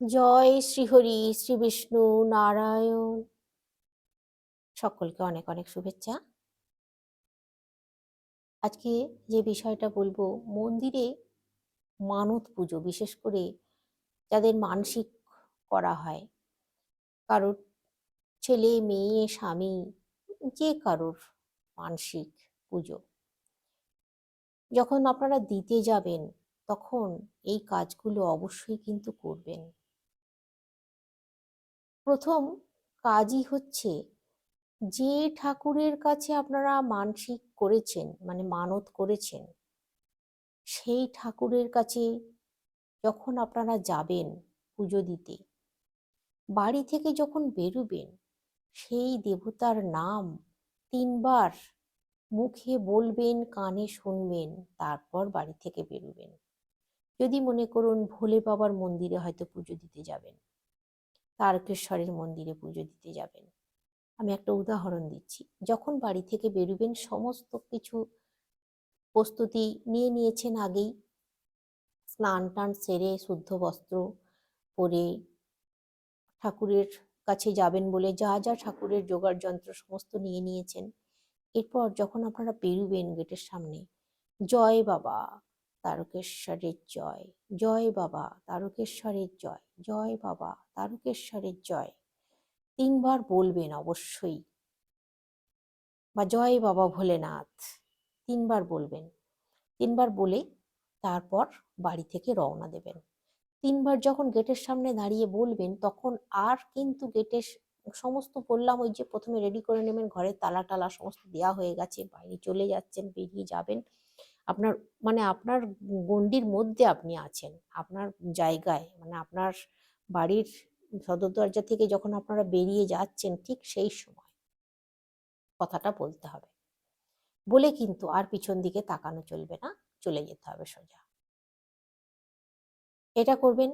জয় শ্রীহরি, শ্রী বিষ্ণু নারায়ণ। সকলকে অনেক অনেক শুভেচ্ছা। আজকে যে বিষয়টা বলব, মন্দিরে মানত পুজো, বিশেষ করে যাদের মানসিক করা হয়। কারোর ছেলে, মেয়ে, স্বামী, যে কারোর মানসিক পুজো। যখন আপনারা দিতে যাবেন, তখন এই কাজগুলো অবশ্যই কিন্তু করবেন। প্রথম কাজই হচ্ছে যে ঠাকুরের কাছে আপনারা মানসিক করেছেন মানে মানত করেছেন, সেই ঠাকুরের কাছে যখন আপনারা যাবেন পুজো দিতে, বাড়ি থেকে যখন বেরুবেন, সেই দেবতার নাম তিনবার মুখে বলবেন, কানে শুনবেন, তারপর বাড়ি থেকে বেরুবেন। যদি মনে করুন ভোলে বাবার মন্দিরে হয়তো পুজো দিতে যাবেন। তারকেশ্বরের মন্দিরে পুজো দিতে যাবেন। আমি একটা উদাহরণ দিচ্ছি। যখন বাড়ি থেকে বেরুবেন, সমস্ত কিছু প্রস্তুতি নিয়ে নিয়েছেন আগেই। স্নান টান সেরে শুদ্ধ বস্ত্র পরে ঠাকুরের কাছে যাবেন বলে যা যা ঠাকুরের জোগাড় যন্ত্র সমস্ত নিয়ে নিয়েছেন। এরপর যখন আপনারা বেরুবেন গেটের সামনে, জয় বাবা! তারকেশ্বরের জয়। জয় বাবা, তারকেশ্বরের জয়। জয় বাবা, তারকেশ্বরের জয়। তিনবার বলবেন অবশ্যই। বা জয় বাবা ভোলেনাথ, তিনবার বলবেন। তিনবার বলে তারপর বাড়ি থেকে রওনা দেবেন। তিনবার যখন গেটের সামনে দাঁড়িয়ে বলবেন, তখন আর কিন্তু গেটের সমস্ত বললাম, ওই যে প্রথমে রেডি করে নেবেন, ঘরের তালা টালা সমস্ত দেওয়া হয়ে গেছে, বাইরে চলে যাচ্ছেন, বেরিয়ে যাবেন। আপনার মানে আপনার গণ্ডির মধ্যে আপনি আছেন। আপনার জায়গায় মানে আপনার বাড়ির সদর দরজা থেকে যখন আপনারা বেরিয়ে যাচ্ছেন, ঠিক সেই সময় কথাটা বলতে হবে। বলে কিন্তু আর পিছন দিকে তাকানো চলবে না, চলে যেতে হবে সোজা। এটা করবেন।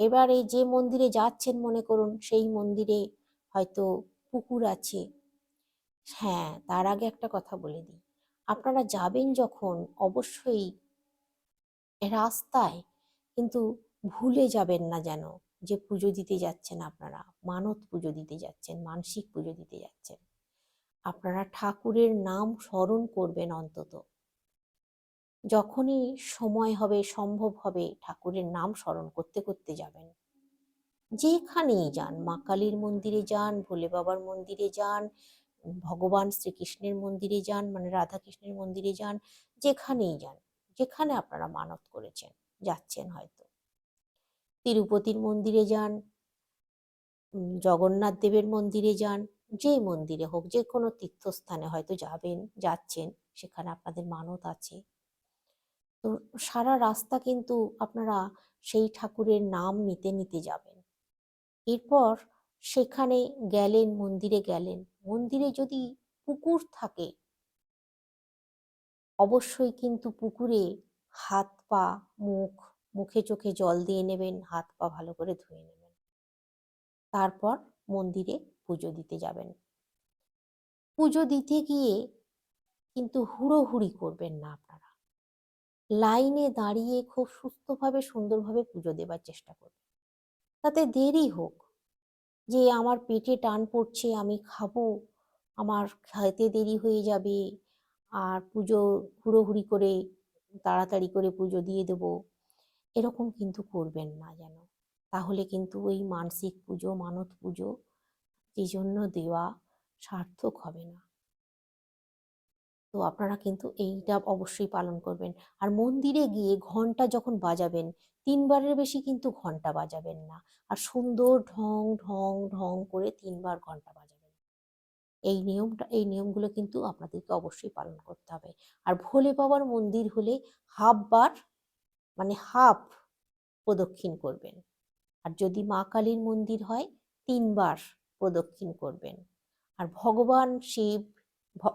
এবার এই যে মন্দিরে যাচ্ছেন মনে করুন, সেই মন্দিরে হয়তো পুকুর আছে। হ্যাঁ তার আগে একটা কথা বলে দিই। আপনারা যাবেন যখন অবশ্যই রাস্তায়, কিন্তু ভুলে যাবেন না যেন যে পুজো দিতে যাচ্ছেন আপনারা, মানত পুজো দিতে যাচ্ছেন, মানসিক পুজো দিতে যাচ্ছেন। আপনারা ঠাকুরের নাম স্মরণ করবেন অন্তত। যখনই সময় হবে, সম্ভব হবে, ঠাকুরের নাম স্মরণ করতে করতে যাবেন। যেখানেই যান, মা কালীর মন্দিরে যান, ভোলে বাবার মন্দিরে যান ভগবান শ্রীকৃষ্ণের মন্দিরে যান মানে রাধা কৃষ্ণের মন্দিরে যান, যেখানেই যান, যেখানে আপনারা মানত করেছেন, যাচ্ছেন হয়তো। তিরুপতির মন্দিরে যান জগন্নাথ দেবের মন্দিরে যান, যে মন্দিরে হোক, যে কোনো তীর্থস্থানে হয়তো যাবেন, যাচ্ছেন, সেখানে আপনাদের মানত আছে। তো সারা রাস্তা কিন্তু আপনারা সেই ঠাকুরের নাম নিতে নিতে যাবেন। এরপর সেখানে গেলেন, মন্দিরে গেলেন। মন্দিরে যদি পুকুর থাকে, অবশ্যই কিন্তু পুকুরে হাত পা, মুখ, মুখে চোখে জল দিয়ে নেবেন, হাত পা ভালো করে ধুয়ে নেবেন। তারপর মন্দিরে পুজো দিতে যাবেন। পুজো দিতে গিয়ে কিন্তু হুড়োহুড়ি করবেন না আপনারা। লাইনে দাঁড়িয়ে খুব সুস্থভাবে, সুন্দরভাবে পুজো দেবার চেষ্টা করবেন। তাতে দেরি হোক। যে আমার পেটে টান পড়ছে, আমি খাব। আমার খাইতে দেরি হয়ে যাবে। আর পুজো হুড়োহুড়ি করে, তাড়াতাড়ি করে পুজো দিয়ে দেব। এরকম কিন্তু করবেন না যেন। তাহলে কিন্তু ওই মানসিক পুজো, মানত পুজো, এই জন্য দেওয়া সার্থক হবে না। তো আপনারা কিন্তু এইটা অবশ্যই পালন করবেন। আর মন্দিরে গিয়ে ঘণ্টা যখন বাজাবেন, তিনবারের বেশি কিন্তু ঘণ্টা বাজাবেন না। আর সুন্দর ঢং ঢং ঢং করে তিনবার ঘণ্টা বাজাবেন। এই নিয়মটা, এই নিয়মগুলো কিন্তু আপনাদেরকে অবশ্যই পালন করতে হবে। আর ভোলে বাবার মন্দির হলে হাফ বার মানে হাফ প্রদক্ষিণ করবেন। আর যদি মা কালীর মন্দির হয়, তিনবার প্রদক্ষিণ করবেন। আর ভগবান শিব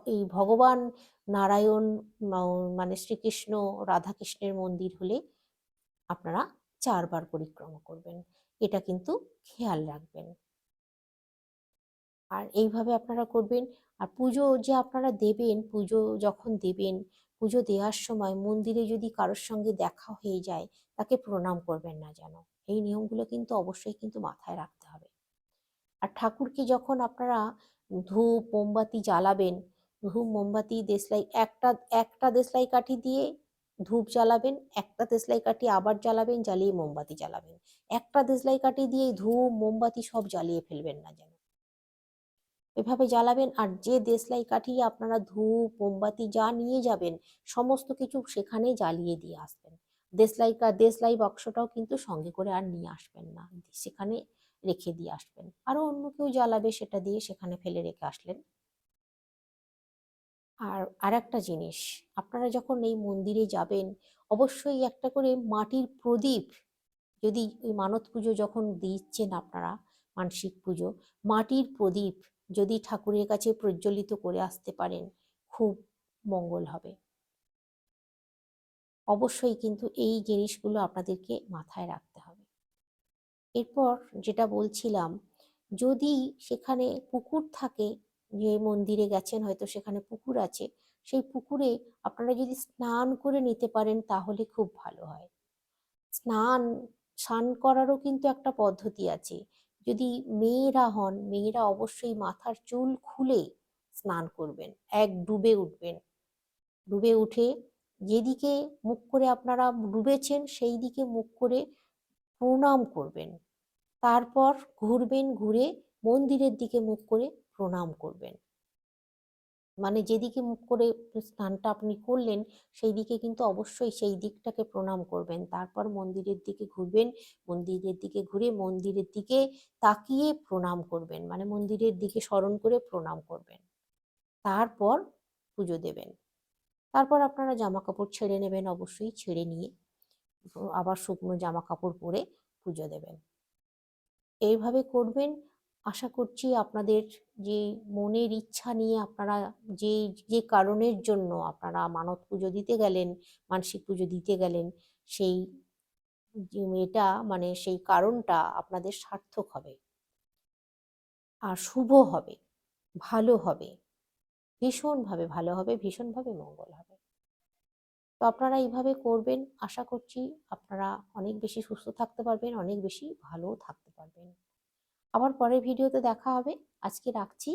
এই ভগবান নারায়ণ মানে শ্রীকৃষ্ণ, রাধাকৃষ্ণের মন্দির হলে আপনারা চারবার পরিক্রমা করবেন। এটা কিন্তু খেয়াল রাখবেন। আর এইভাবে আপনারা করবেন। আর পুজো যে আপনারা দেবেন, পুজো যখন দেবেন, পুজো দেওয়ার সময় মন্দিরে যদি কারোর সঙ্গে দেখা হয়ে যায়, তাকে প্রণাম করবেন না যেন। এই নিয়মগুলো কিন্তু অবশ্যই কিন্তু মাথায় রাখতে হবে। আর ঠাকুরকে যখন আপনারা ধূপ মোমবাতি জ্বালাবেন। ধূপ মোমবাতি, দেশলাই, একটা একটা দেশলাই কাঠি দিয়ে ধূপ জ্বালাবেন, একটা দেশলাই কাঠি আবার জ্বালাবেন, জ্বালিয়ে মোমবাতি জ্বালাবেন। একটা দেশলাই কাঠি দিয়ে ধূপ মোমবাতি সব জ্বালিয়ে ফেলবেন না যেন। এভাবে জ্বালাবেন আর যে দেশলাই কাঠি আপনারা ধূপ মোমবাতি যা নিয়ে যাবেন, সমস্ত কিছু সেখানে জ্বালিয়ে দিয়ে আসবেন। দেশলাই দেশলাই বাক্সটাও কিন্তু সঙ্গে করে আর নিয়ে আসবেন না। সেখানে রেখে দিয়ে আসবেন। আরও অন্য কেউ জ্বালাবে সেটা দিয়ে সেখানে ফেলে রেখে আসলেন। আর আর একটা জিনিস, আপনারা যখন এই মন্দিরে যাবেন, অবশ্যই একটা করে মাটির প্রদীপ, যদি ওই মানত পুজো যখন দিচ্ছেন আপনারা, মানসিক পুজো, মাটির প্রদীপ যদি ঠাকুরের কাছে প্রজ্বলিত করে আসতে পারেন, খুব মঙ্গল হবে। অবশ্যই কিন্তু এই জিনিসগুলো আপনাদেরকে মাথায় রাখতে এরপর যেটা বলছিলাম, যদি সেখানে পুকুর থাকে, যে মন্দিরে গেছেন, হয়তো সেখানে পুকুর আছে, সেই পুকুরে আপনারা যদি স্নান করে নিতে পারেন, তাহলে খুব ভালো হয়। স্নান স্নান করারও কিন্তু একটা পদ্ধতি আছে। যদি মেয়েরা হন, মেয়েরা অবশ্যই মাথার চুল খুলে স্নান করবেন, এক ডুবে উঠবেন। ডুবে উঠে যেদিকে মুখ করে আপনারা ডুবেছেন সেই দিকে মুখ করে প্রণাম করবেন। তারপর ঘুরবেন, ঘুরে মন্দিরের দিকে মুখ করে প্রণাম করবেন। মানে যেদিকে মুখ করে স্নানটা আপনি করলেন সেই দিকে কিন্তু অবশ্যই সেই দিকটাকে প্রণাম করবেন। তারপর মন্দিরের দিকে ঘুরবেন, মন্দিরের দিকে ঘুরে মন্দিরের দিকে তাকিয়ে প্রণাম করবেন। মানে মন্দিরের দিকে স্মরণ করে প্রণাম করবেন। তারপর পুজো দেবেন। তারপর আপনারা জামা কাপড় ছেড়ে নেবেন অবশ্যই, ছেড়ে নিয়ে আবার শুকনো জামা কাপড় পরে পুজো দেবেন। এইভাবে করবেন। আশা করছি আপনাদের যে মনের ইচ্ছা নিয়ে আপনারা যে যে কারণের জন্য আপনারা মানত পুজো দিতে গেলেন, মানসিক পুজো দিতে গেলেন, সেই এটা মানে সেই কারণটা আপনাদের সার্থক হবে। আর শুভ হবে, ভালো হবে, ভীষণভাবে ভালো হবে, ভীষণভাবে মঙ্গল হবে। তো আপনারা এইভাবে করবেন। আশা করছি আপনারা অনেক বেশি সুস্থ থাকতে পারবেন, অনেক বেশি ভালো থাকতে পারবেন। আবার পরের ভিডিওতে দেখা হবে। আজকে রাখছি।